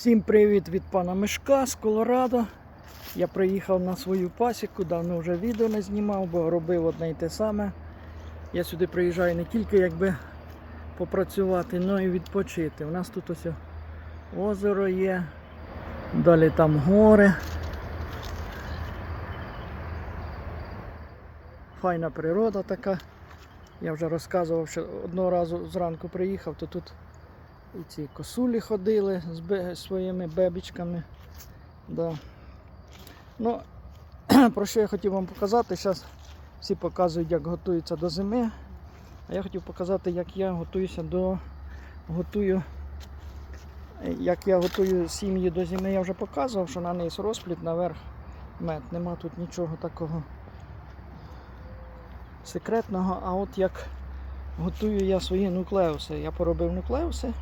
Всім привіт від пана Мишка з Колорадо. Я приїхав на свою пасіку, давно вже відео не знімав, бо робив одне й те саме. Я сюди приїжджаю не тільки якби попрацювати, але й відпочити. У нас тут ось озеро є, далі там гори. Файна природа така. Я вже розказував, що одного разу зранку приїхав, то тут і ці косулі ходили з бе- своїми бебічками. Да. Ну, про що я хотів вам показати, зараз всі показують, як готуються до зими. А я хотів показати, як я готуюся до готую. Як я готую сім'ї до зими, я вже показував, що на низ розпліт, наверх мед. Нема тут нічого такого секретного. А от як готую я свої нуклеуси. Я поробив нуклеуси.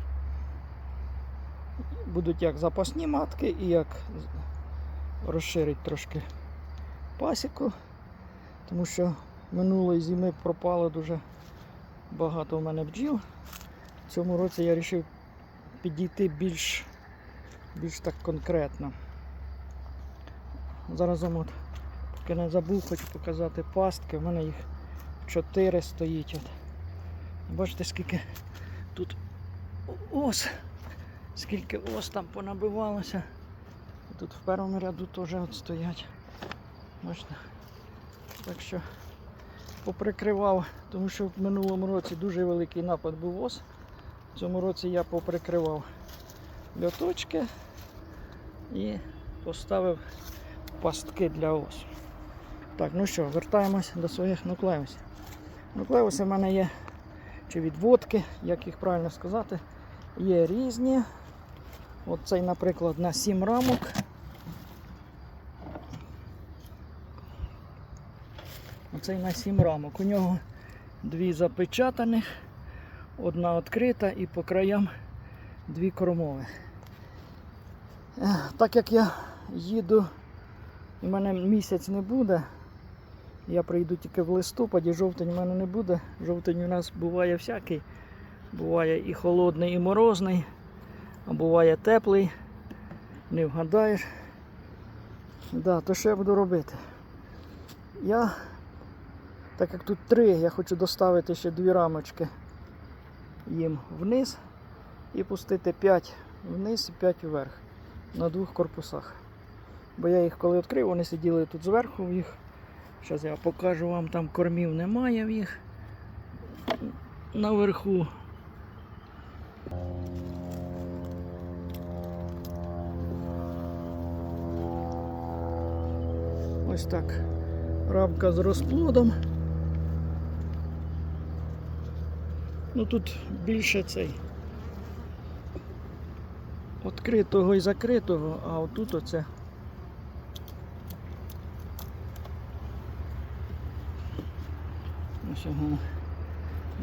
Будуть як запасні матки і як розширить трошки пасіку, тому що минулої зими пропало дуже багато у мене бджіл. В цьому році я вирішив підійти більш, більш так конкретно. Зараз вам от, поки не забув, хочу показати пастки. У мене їх 4 стоїть. От. Бачите, скільки тут ос, скільки ос там понабивалося. Тут в першому ряду теж стоять. Бачите? Так що поприкривав, тому що в минулому році дуже великий напад був ос. В цьому році я поприкривав льоточки і поставив пастки для ос. Так, ну що, вертаємось до своїх нуклеусів. Нуклеуси в мене є чи відводки, як їх правильно сказати, є різні. От цей, наприклад, на 7 рамок. Оцей на 7 рамок. У нього дві запечатаних, одна відкрита і по краям дві кормові. Так як я їду, і в мене місяць не буде, я прийду тільки в листопаді, жовтень у мене не буде. Жовтень у нас буває всякий. Буває і холодний, і морозний, а буває теплий. Не вгадаєш. Да, то що я буду робити? Я, так як тут три, я хочу доставити ще дві рамочки їм вниз і пустити 5 вниз і 5 вверх на двох корпусах. Бо я їх коли відкрив, вони сиділи тут зверху в їх. Зараз я покажу вам, там кормів немає в їх. Наверху. Ось так. Рамка з розплодом. Ну тут більше цей. Відкритого і закритого, а отут оце. Ось ага.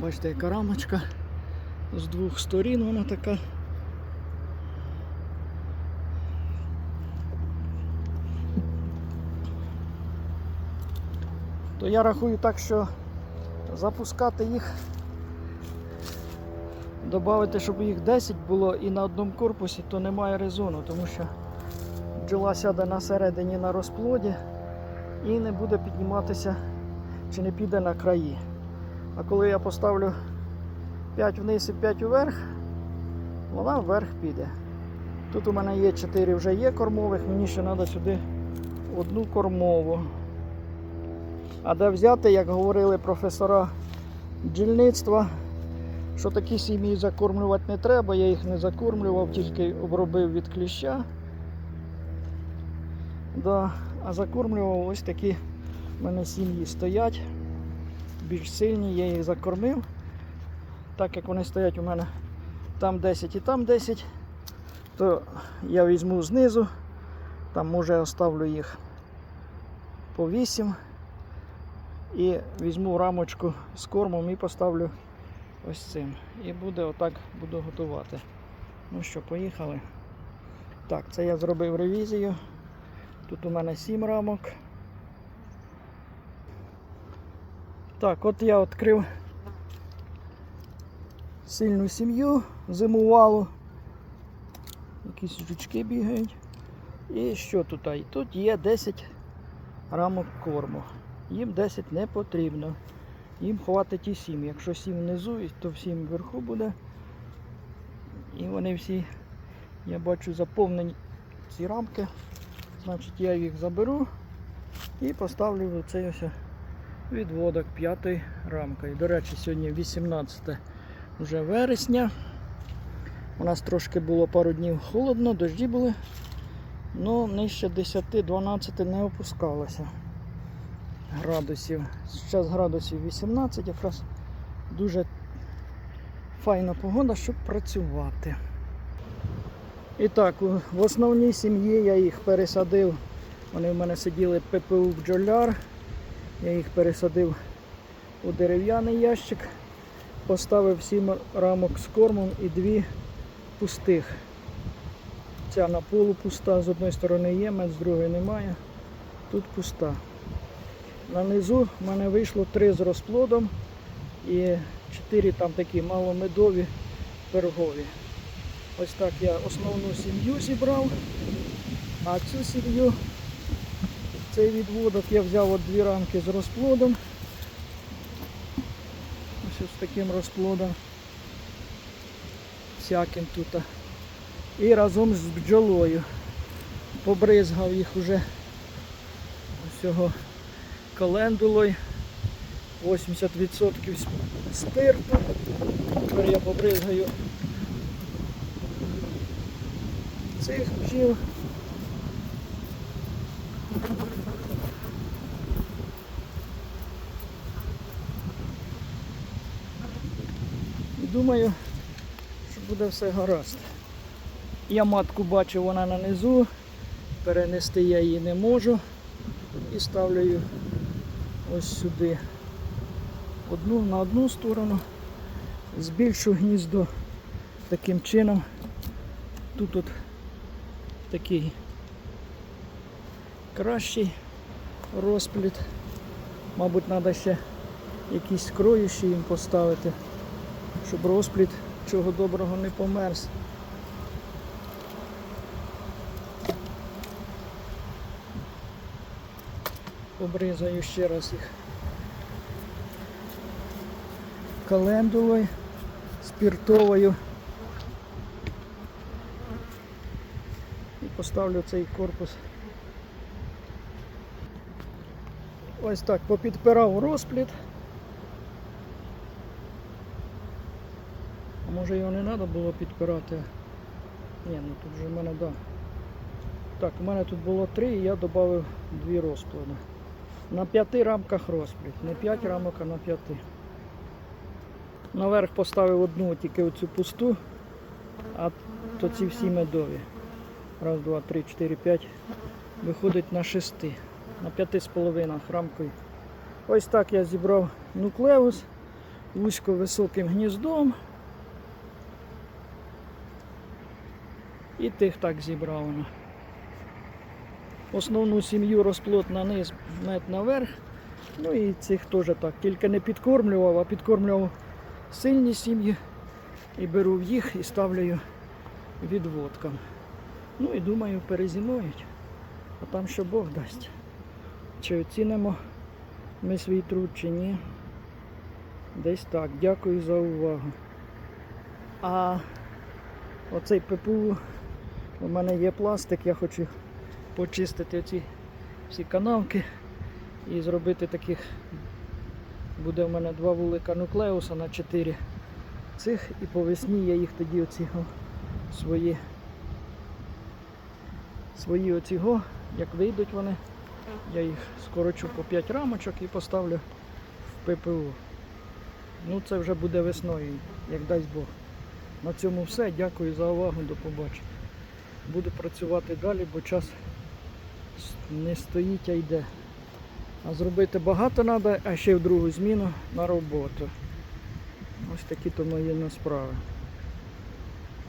Бачите, яка рамочка. З двох сторін вона така. То я рахую так, що запускати їх, додати, щоб їх 10 було і на одному корпусі, то немає резону, тому що бджола сяде на середині на розплоді і не буде підніматися чи не піде на краї. А коли я поставлю 5 вниз і 5 вверх, вона вверх піде. Тут у мене є 4 вже є кормових, мені ще треба сюди одну кормову. А де взяти, як говорили професора бджільництва, що такі сім'ї закормлювати не треба, я їх не закормлював, тільки обробив від кліща. Да. А закормлював ось такі в мене сім'ї стоять. Більш сильні, я їх закормив. Так як вони стоять у мене там 10 і там 10, то я візьму знизу, там може оставлю їх по 8 і візьму рамочку з кормом і поставлю ось цим. І буде отак буду готувати. Ну що, поїхали. Так, це я зробив ревізію. Тут у мене 7 рамок. Так, от я відкрив сильну сім'ю зимувалу. Якісь жучки бігають. І що тут? Тут є 10 рамок корму. Їм 10 не потрібно. Їм хватить і 7. Якщо 7 внизу, то 7 вверху буде. І вони всі, я бачу, заповнені ці рамки. Значить я їх заберу і поставлю в цей ось відводок п'ятої рамкою. До речі, сьогодні 18 вже вересня. У нас трошки було пару днів холодно, дожді були, але нижче 10-12 не опускалося градусів. Зараз градусів 18, якраз дуже файна погода, щоб працювати. І так, в основній сім'ї я їх пересадив. Вони в мене сиділи ППУ бджоляр. Я їх пересадив у дерев'яний ящик, поставив сім рамок з кормом і дві пустих. Ця на полу пуста, з одної сторони є, мед, з другої немає. Тут пуста. На низу в мене вийшло три з розплодом і чотири там такі маломедові пергові. Ось так я основну сім'ю зібрав, а цю сім'ю, цей відводок я взяв от дві рамки з розплодом. Ось з таким розплодом. Всяким тут. І разом з бджолою. Побризгав їх уже всього календулою. 80% спирту. Тепер я побризгаю цих бджіл. Думаю, що буде все гаразд. Я матку бачу, вона на низу, перенести я її не можу і ставлю ось сюди. Одну на одну сторону, збільшу гніздо таким чином. Тут от такий кращий розпліт. Мабуть, треба ще якісь кроючі їм поставити, щоб розпліт чого доброго не померз. Обрізаю ще раз їх календулою, спіртовою. І поставлю цей корпус. Ось так попідпирав розпліт. А може його не треба було підпирати? Ні, ну тут вже в мене да. Так, у мене тут було три і я додав дві розплоди. На п'яти рамках розпліт. Не п'ять рамок, а на п'яти. Наверх поставив одну тільки оцю пусту, а то ці всі медові. Раз, два, три, чотири, п'ять. Виходить на шести. На п'яти з половиною рамкою. Ось так я зібрав нуклеус вузько високим гніздом. І тих так зібрав. Основну сім'ю розплод на низ, мед наверх. Ну і цих теж так. Тільки не підкормлював, а підкормлював сильні сім'ї. І беру їх і ставлю відводкам. Ну і думаю, перезимують. А там що Бог дасть. Чи оцінимо ми свій труд чи ні. Десь так. Дякую за увагу. А оцей ППУ, у мене є пластик, я хочу почистити ці всі канавки і зробити таких. Буде в мене два вулика нуклеуса на 4 цих і по весні я їх тоді оці свої свої оці го, як вийдуть вони, я їх скорочу по 5 рамочок і поставлю в ППУ. Ну це вже буде весною, як дасть Бог. На цьому все. Дякую за увагу, до побачення. Буду працювати далі, бо час не стоїть, а йде. А зробити багато треба, а ще в другу зміну на роботу. Ось такі то мої на справи.